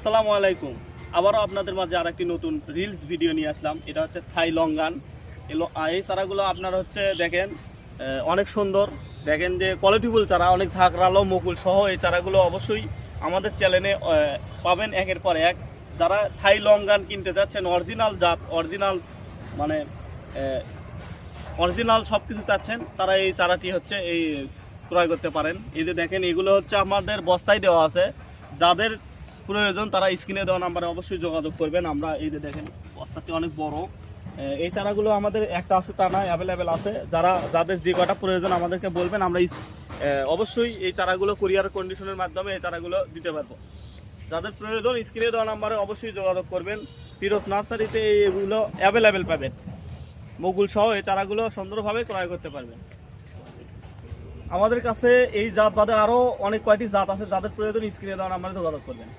আসসালামু আলাইকুম। আবারও আপনাদের মাঝে আর একটি নতুন রিলস ভিডিও নিয়ে আসলাম। এটা হচ্ছে থাই লঙ্গান। এই চারাগুলো আপনারা হচ্ছে দেখেন অনেক সুন্দর। দেখেন যে কোয়ালিটিফুল চারা, অনেক ঝাঁকড়ালো, মুকুল সহ এই চারাগুলো অবশ্যই আমাদের চ্যানেলে পাবেন একের পর এক। যারা থাই লঙ্গান কিনতে যাচ্ছেন অরিজিনাল জাত অরিজিনাল মানে অরিজিনাল সব কিছু চাচ্ছেন, তারা এই চারাটি হচ্ছে এই, ক্রয় করতে পারেন। এই যে দেখেন, এগুলো হচ্ছে আমাদের বস্তায় দেওয়া আছে। যাদের প্রয়োজন, তারা স্ক্রিনে দেওয়া নাম্বারে অবশ্যই যোগাযোগ করবেন। আমরা এই যে দেখেন, বস্তাটি অনেক বড়। এই চারাগুলো আমাদের একটা আছে, তা নয় অ্যাভেলেবেল আছে। যারা, যাদের যে কটা প্রয়োজন আমাদেরকে বলবেন, আমরা অবশ্যই এই চারাগুলো কুরিয়ার কন্ডিশনের মাধ্যমে এই চারাগুলো দিতে পারব। যাদের প্রয়োজন, স্ক্রিনে দেওয়া নাম্বারে অবশ্যই যোগাযোগ করবেন। ফিরোজ নার্সারিতে এগুলো অ্যাভেলেবেল পাবেন। মুগুল সহ এই চারাগুলো সুন্দরভাবে ক্রয় করতে পারবেন। আমাদের কাছে এই জাত বাদে আরও অনেক কয়টি জাত আছে, যাদের প্রয়োজন, স্ক্রিনে দেওয়া নাম্বারে যোগাযোগ করবেন।